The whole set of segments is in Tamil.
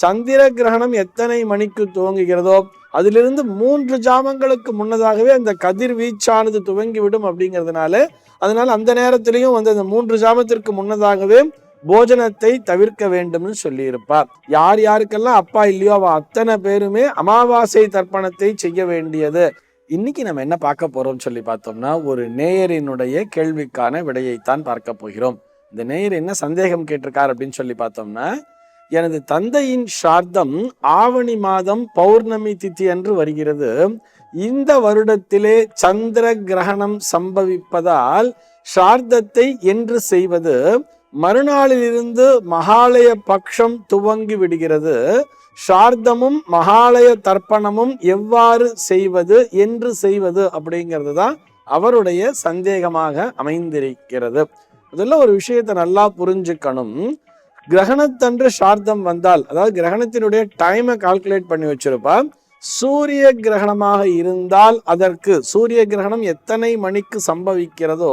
சந்திர கிரகணம் எத்தனை மணிக்கு துவங்குகிறதோ அதிலிருந்து மூன்று ஜாமங்களுக்கு முன்னதாகவே அந்த கதிர்வீச்சானது துவங்கிவிடும் அப்படிங்கிறதுனால அதனால் அந்த நேரத்திலையும் வந்து அந்த மூன்று ஜாமத்திற்கு முன்னதாகவே போஜனத்தை தவிர்க்க வேண்டும்னு சொல்லியிருப்பார். யார் யாருக்கெல்லாம் அப்பா இல்லையோ அவ அத்தனை பேருமே அமாவாசை தர்ப்பணத்தை செய்ய வேண்டியது. இன்னைக்கு நம்ம என்ன பார்க்க போறோம்னு சொல்லி பார்த்தோம்னா ஒரு நேயரினுடைய கேள்விக்கான விடையைத்தான் பார்க்க போகிறோம். இந்த நேயர் என்ன சந்தேகம் கேட்டிருக்கார் அப்படின்னு சொல்லி பார்த்தோம்னா எனது தந்தையின் சார்த்தம் ஆவணி மாதம் பௌர்ணமி திதி அன்று வருகிறது. இந்த வருடத்திலே சந்திர கிரகணம் சம்பவிப்பதால் சார்த்தத்தை என்று செய்வது மறுநாளிலிருந்து மகாலய பக்ஷம் துவங்கி விடுகிறது. சார்த்தமும் மகாலய தர்ப்பணமும் எவ்வாறு செய்வது என்று செய்வது அப்படிங்கிறது தான் அவருடைய சந்தேகமாக அமைந்திருக்கிறது. அதுல ஒரு விஷயத்தை நல்லா புரிஞ்சுக்கணும். கிரகணத்தன்று சார்த்தம் வந்தால் அதாவது கிரகணத்தினுடைய டைமை கால்குலேட் பண்ணி வச்சிருப்பா சூரிய கிரகணமாக இருந்தால் அதற்கு சூரிய கிரகணம் எத்தனை மணிக்கு சம்பவிக்கிறதோ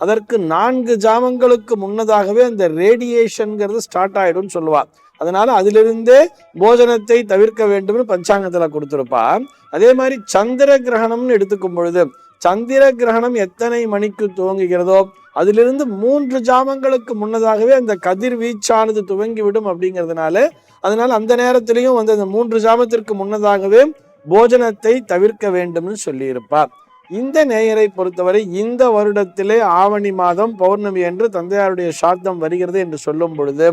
அதற்கு நான்கு ஜாமங்களுக்கு முன்னதாகவே அந்த ரேடியேஷன்ங்கிறது ஸ்டார்ட் ஆகிடும் சொல்லுவாள் அதனால அதிலிருந்தே போஜனத்தை தவிர்க்க வேண்டும்னு பஞ்சாங்கத்தில் கொடுத்துருப்பா அதே மாதிரி சந்திர கிரகணம்னு எடுத்துக்கும் பொழுது சந்திர கிரகணம் எத்தனை மணிக்கு துவங்குகிறதோ அதிலிருந்து மூன்று ஜாமங்களுக்கு முன்னதாகவே அந்த கதிர்வீச்சானது துவங்கிவிடும் அப்படிங்கிறதுனால அதனால் அந்த நேரத்திலையும் வந்து அந்த மூன்று ஜாமத்திற்கு முன்னதாகவே போஜனத்தை தவிர்க்க வேண்டும்னு சொல்லியிருப்பார். இந்த நேயரை பொறுத்தவரை இந்த வருடத்திலே ஆவணி மாதம் பௌர்ணமி என்று தந்தையாருடைய சாத்தம் வருகிறது என்று சொல்லும் பொழுது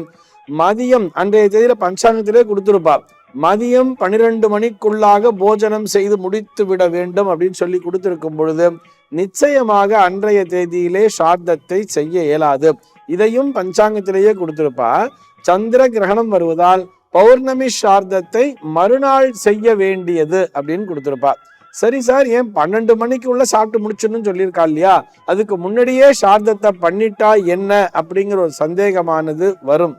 மதியம் அன்றைய தேதியில பஞ்சாங்கத்திலே கொடுத்திருப்பார். மதியம் பனிரெண்டு மணிக்குள்ளாக போஜனம் செய்து முடித்து விட வேண்டும் அப்படின்னு சொல்லி கொடுத்திருக்கும் பொழுது நிச்சயமாக அன்றைய தேதியிலே சார்த்தத்தை செய்ய இயலாது. இதையும் பஞ்சாங்கத்திலேயே கொடுத்திருப்பா சந்திர கிரகணம் வருவதால் பௌர்ணமி சார்த்தத்தை மறுநாள் செய்ய வேண்டியது அப்படின்னு கொடுத்துருப்பா சரி சார் ஏன் பன்னெண்டு மணிக்கு உள்ள சாப்பிட்டு முடிச்சிடணும்னு சொல்லியிருக்கா இல்லையா? அதுக்கு முன்னாடியே சார்த்தத்தை பண்ணிட்டா என்ன அப்படிங்கிற ஒரு சந்தேகமானது வரும்.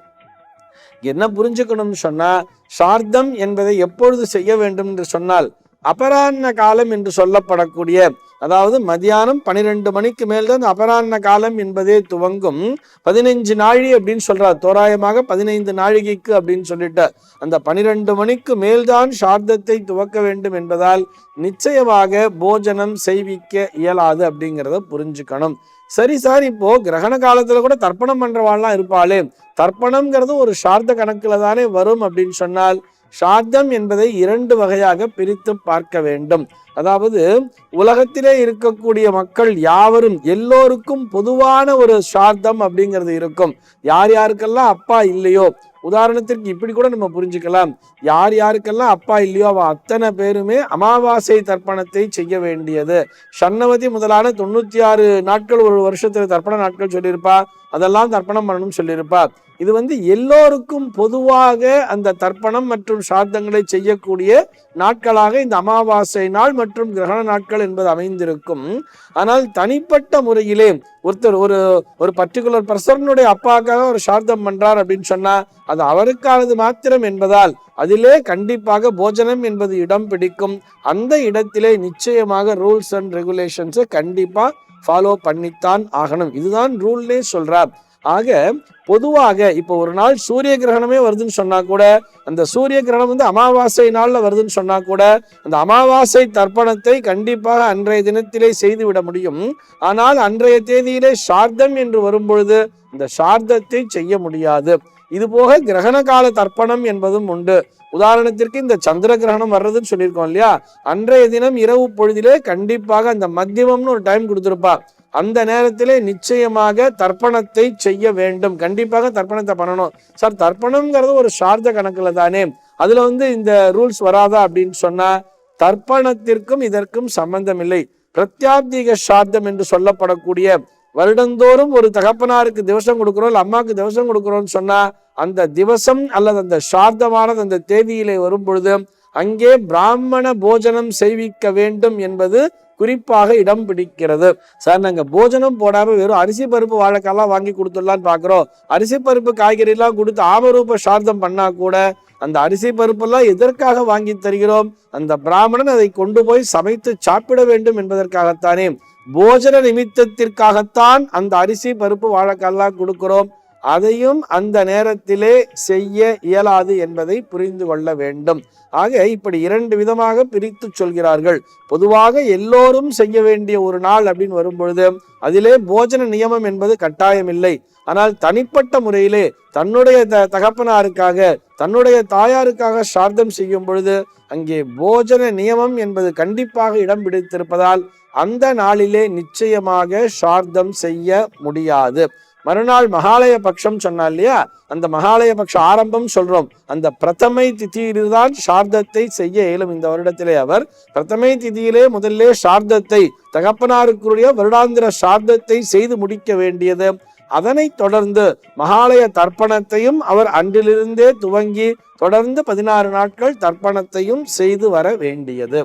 என்ன புரிஞ்சுக்கணும்னு சொன்னால் சார்த்தம் என்பதை எப்பொழுது செய்ய வேண்டும் என்று சொன்னால் அபராண்ண காலம் என்று சொல்லப்படக்கூடிய அதாவது மதியானம் பனிரெண்டு மணிக்கு மேல் தான் அபராண்ண காலம் என்பதே துவங்கும். பதினைஞ்சு நாழி அப்படின்னு சொல்றார். தோராயமாக பதினைந்து நாழிகைக்கு அப்படின்னு சொல்லிட்டு அந்த பனிரெண்டு மணிக்கு மேல்தான் சார்த்தத்தை துவக்க வேண்டும் என்பதால் நிச்சயமாக போஜனம் செய்விக்க இயலாது அப்படிங்கிறத புரிஞ்சுக்கணும். சரி சார் இப்போ கிரகண காலத்துல கூட தர்ப்பணம் பண்றவாள்லாம் இருப்பாளே. தர்ப்பணம்ங்கிறது ஒரு சார்த்த கணக்குல தானே வரும் அப்படின்னு சொன்னால் சாத்தம் என்பதை இரண்டு வகையாக பிரித்து பார்க்க வேண்டும். அதாவது உலகத்திலே இருக்கக்கூடிய மக்கள் யாவரும் எல்லோருக்கும் பொதுவான ஒரு சார்த்தம் அப்படிங்கிறது இருக்கும். யார் யாருக்கெல்லாம் அப்பா இல்லையோ? உதாரணத்திற்கு இப்படி கூட நம்ம புரிஞ்சுக்கலாம். யார் யாருக்கெல்லாம் அப்பா இல்லையோ அவ அத்தனை பேருமே அமாவாசை தர்ப்பணத்தை செய்ய வேண்டியது. சன்னவதி முதலான தொண்ணூற்றி ஆறு நாட்கள் ஒரு வருஷத்தில் தர்ப்பண நாட்கள் சொல்லியிருப்பா. அதெல்லாம் தர்ப்பணம் பண்ணணும்னு சொல்லியிருப்பா. இது வந்து எல்லோருக்கும் பொதுவாக அந்த தர்ப்பணம் மற்றும் சார்த்தங்களை செய்யக்கூடிய நாட்களாக இந்த அமாவாசை நாள் மற்றும் கிரகண நாட்கள் என்பது அமைந்திருக்கும். ஆனால் தனிப்பட்ட முறையிலே ஒருத்தர் ஒரு ஒரு பர்டிகுலர் பர்சனுடைய அப்பாக்காக ஒரு சார்த்தம் பண்றார் அப்படின்னு சொன்னா அது அவருக்கானது மாத்திரம் என்பதால் அதிலே கண்டிப்பாக போஜனம் என்பது இடம் பிடிக்கும். அந்த இடத்திலே நிச்சயமாக ரூல்ஸ் அண்ட் ரெகுலேஷன்ஸை கண்டிப்பா ஃபாலோ பண்ணித்தான் ஆகணும். இதுதான் ரூல்னே சொல்றார். ஆக பொதுவாக இப்போ ஒரு நாள் சூரிய கிரகணமே வருதுன்னு சொன்னா கூட அந்த சூரிய கிரகணம் வந்து அமாவாசை நாள்ல வருதுன்னு சொன்னா கூட அந்த அமாவாசை தர்ப்பணத்தை கண்டிப்பாக அன்றைய தினத்திலே செய்து விட முடியும். ஆனால் அன்றைய தேதியிலே சார்த்தம் என்று வரும்பொழுது இந்த சார்த்தத்தை செய்ய முடியாது. இது போக கிரகண கால தர்ப்பணம் என்பதும் உண்டு. உதாரணத்திற்கு இந்த சந்திர கிரகணம் வர்றதுன்னு சொல்லியிருக்கோம் இல்லையா? அன்றைய தினம் இரவு பொழுதிலே கண்டிப்பாக அந்த மத்தியமம்னு ஒரு டைம் கொடுத்துருப்பா. அந்த நேரத்திலே நிச்சயமாக தர்ப்பணத்தை செய்ய வேண்டும். கண்டிப்பாக தர்ப்பணத்தை பண்ணணும். சார் தர்ப்பணம்ங்கிறது ஒரு சார்ஜ கணக்கில் தானே. அதில் வந்து இந்த ரூல்ஸ் வராதா அப்படின்னு சொன்னால் தர்ப்பணத்திற்கும் இதற்கும் சம்பந்தம் இல்லை பிரத்யாப்திக சார்த்தம் என்று சொல்லப்படக்கூடிய வருடந்தோறும் ஒரு தகப்பனாருக்கு திவசம் கொடுக்குறோம் இல்லை அம்மாவுக்கு திவசம் கொடுக்குறோம்னு சொன்னால் அந்த திவசம் அல்லது அந்த சார்த்தமானது அந்த தேதியிலே வரும் பொழுது அங்கே பிராமண போஜனம் செய்விக்க வேண்டும் என்பது குறிப்பாக இடம் பிடிக்கிறது. சார் நாங்கள் போஜனம் போடாமல் வெறும் அரிசி பருப்பு வாழைக்காலாம் வாங்கி கொடுத்துடலான்னு பார்க்குறோம் அரிசி பருப்பு காய்கறிலாம் கொடுத்து ஆமரூப சார்த்தம் பண்ணா கூட அந்த அரிசி பருப்பெல்லாம் எதற்காக வாங்கி தருகிறோம்? அந்த பிராமணன் அதை கொண்டு போய் சமைத்து சாப்பிட வேண்டும் என்பதற்காகத்தானே. போஜன நிமித்தத்திற்காகத்தான் அந்த அரிசி பருப்பு வாழைக்காலாம் கொடுக்கிறோம். அதையும் அந்த நேரத்திலே செய்ய இயலாது என்பதை புரிந்து கொள்ள வேண்டும். ஆக இப்படி இரண்டு விதமாக பிரித்து சொல்கிறார்கள். பொதுவாக எல்லோரும் செய்ய வேண்டிய ஒரு நாள் அப்படின்னு வரும்பொழுது அதிலே போஜன நியமம் என்பது கட்டாயமில்லை. ஆனால் தனிப்பட்ட முறையிலே தன்னுடைய த தகப்பனாருக்காக தன்னுடைய தாயாருக்காக சார்த்தம் செய்யும் பொழுது அங்கே போஜன நியமம் என்பது கண்டிப்பாக இடம் பிடித்திருப்பதால் அந்த நாளிலே நிச்சயமாக சார்த்தம் செய்ய முடியாது. மறுநாள் மகாலய பட்சம் சொன்னா இல்லையா? அந்த மகாலய பட்ச ஆரம்பம் சொல்றோம். அந்த பிரதமை திதியில்தான் சார்தத்தை செய்ய இயலும். இந்த வருடத்திலே அவர் பிரதமை திதியிலே முதல்ல சார்தத்தை தகப்பனாருக்குரிய வருடாந்திர சார்தத்தை செய்து முடிக்க வேண்டியது. அதனைத் தொடர்ந்து மகாலய தர்ப்பணத்தையும் அவர் அன்றிலிருந்தே துவங்கி தொடர்ந்து பதினாறு நாட்கள் தர்ப்பணத்தையும் செய்து வர வேண்டியது.